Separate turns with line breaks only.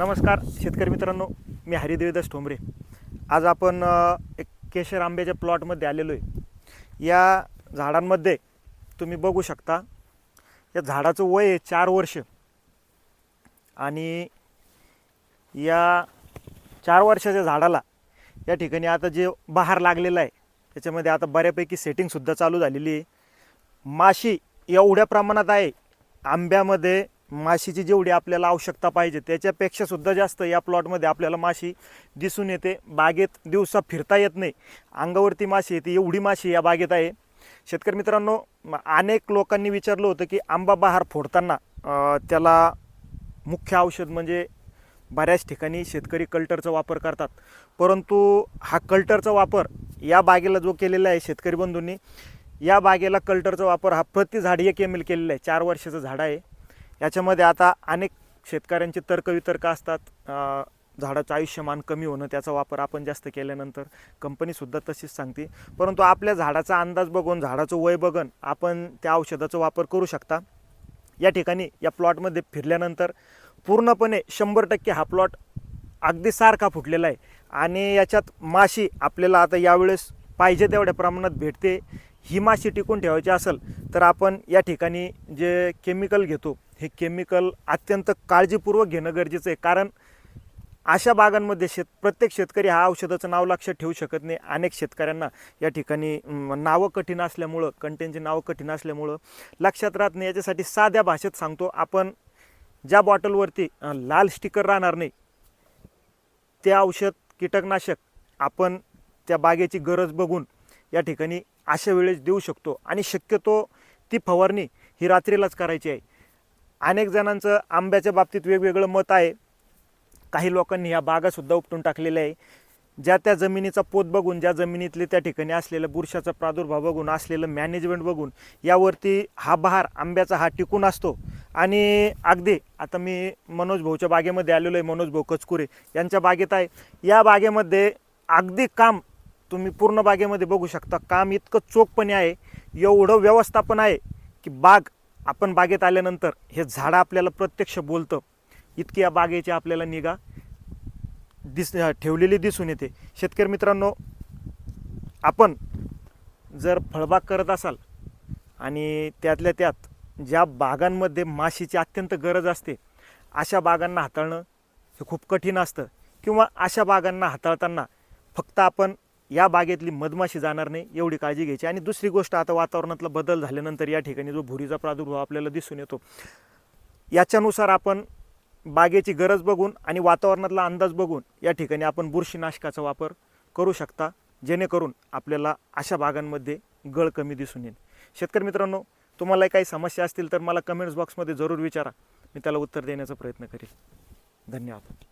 नमस्कार शेतकरी मित्रांनो मी हरिदेवदास ठोंबरे. आज आपण एक केशर आंब्याच्या प्लॉटमध्ये आलेलो आहे. या झाडांमध्ये तुम्ही बघू शकता या झाडाचं वय आहे चार वर्ष. आणि या चार वर्षाच्या झाडाला या ठिकाणी आता जे बहार लागलेला आहे त्याच्यामध्ये आता बऱ्यापैकी सेटिंगसुद्धा चालू झालेली आहे. माशी एवढ्या प्रमाणात आहे आंब्यामध्ये माशीची जेवढी आपल्याला आवश्यकता पाहिजे त्याच्यापेक्षा सुद्धा जास्त या प्लॉटमध्ये आपल्याला माशी दिसून येते. बागेत दिवसा फिरता येत नाही. अंगावरती माशी येते एवढी माशी या बागेत आहे. शेतकरी मित्रांनो अनेक लोकांनी विचारलं होतं की आंबा बहार फोडताना त्याला मुख्य औषध म्हणजे बऱ्याच ठिकाणी शेतकरी कल्टरचा वापर करतात. परंतु हा कल्टरचा वापर या बागेला जो केलेला आहे शेतकरी बंधूंनी या बागेला कल्टरचा वापर हा प्रति झाड एक एम एल केलेला आहे. चार वर्षाचं झाड आहे. याच्यामध्ये आता अनेक शेतकऱ्यांचे तर्कवितर्क असतात. झाडाचं आयुष्यमान कमी होणं त्याचा वापर आपण जास्त केल्यानंतर कंपनीसुद्धा तशीच सांगते. परंतु आपल्या झाडाचा अंदाज बघून झाडाचं वय बघून आपण त्या औषधाचा वापर करू शकता. या ठिकाणी या प्लॉटमध्ये फिरल्यानंतर पूर्णपणे शंभर टक्के हा प्लॉट अगदी सारखा फुटलेला आहे. आणि याच्यात माशी आपल्याला आता यावेळेस पाहिजे तेवढ्या प्रमाणात भेटते. ही माशी टिकून ठेवायची असेल तर आपण या ठिकाणी जे केमिकल घेतो हे केमिकल अत्यंत काळजीपूर्वक घेणं गरजेचं आहे. कारण अशा बागांमध्ये शेत प्रत्येक शेतकरी हा औषधाचं नाव लक्षात ठेवू शकत नाही. अनेक शेतकऱ्यांना या ठिकाणी नावं कठीण असल्यामुळं कंटेनची नावं कठीण असल्यामुळं लक्षात राहत नाही. याच्यासाठी साध्या भाषेत सांगतो आपण ज्या बॉटलवरती लाल स्टिकर राहणार नाही ते औषध कीटकनाशक आपण त्या बागेची गरज बघून या ठिकाणी अशा वेळेस देऊ शकतो. आणि शक्यतो ती फवारणी ही रात्रीलाच करायची आहे. अनेक जणांचं आंब्याच्या बाबतीत वेगवेगळं मत आहे. काही लोकांनी ह्या बागासुद्धा उपटून टाकलेल्या आहे. ज्या त्या जमिनीचा पोत बघून ज्या जमिनीतले त्या ठिकाणी असलेलं बुरशाचा प्रादुर्भाव बघून असलेलं मॅनेजमेंट बघून यावरती हा बहार आंब्याचा हा टिकून असतो. आणि अगदी आता मी मनोज भाऊच्या बागेमध्ये आलेलो आहे मनोज भाऊ कचकुरे यांच्या बागेत आहे. या बागेमध्ये अगदी काम तुम्ही पूर्ण बागेमध्ये बघू शकता. काम इतकं चोखपणे आहे एवढं व्यवस्थापन आहे की बाग आपण बागेत आल्यानंतर हे झाडं आपल्याला प्रत्यक्ष बोलतं. इतकी या बागेची आपल्याला निगा दिस ठेवलेली दिसून येते. शेतकरी मित्रांनो आपण जर फळबाग करत असाल आणि त्यातल्या त्यात ज्या बागांमध्ये माशीची अत्यंत गरज असते अशा बागांना हाताळणं हे खूप कठीण असतं. किंवा अशा बागांना हाताळताना फक्त आपण या बागेतली मधमाशी जाणार नाही एवढी काळजी घ्यायची. आणि दुसरी गोष्ट आता वातावरणातला बदल झाल्यानंतर या ठिकाणी जो भुरीचा प्रादुर्भाव आपल्याला दिसून येतो याच्यानुसार आपण बागेची गरज बघून आणि वातावरणातला अंदाज बघून या ठिकाणी आपण बुरशीनाशकाचा वापर करू शकता जेणेकरून आपल्याला अशा बागांमध्ये गळ कमी दिसून येईल. शेतकरी मित्रांनो तुम्हाला काही समस्या असतील तर मला कमेंट्स बॉक्समध्ये जरूर विचारा. मी त्याला उत्तर देण्याचा प्रयत्न करेन धन्यवाद.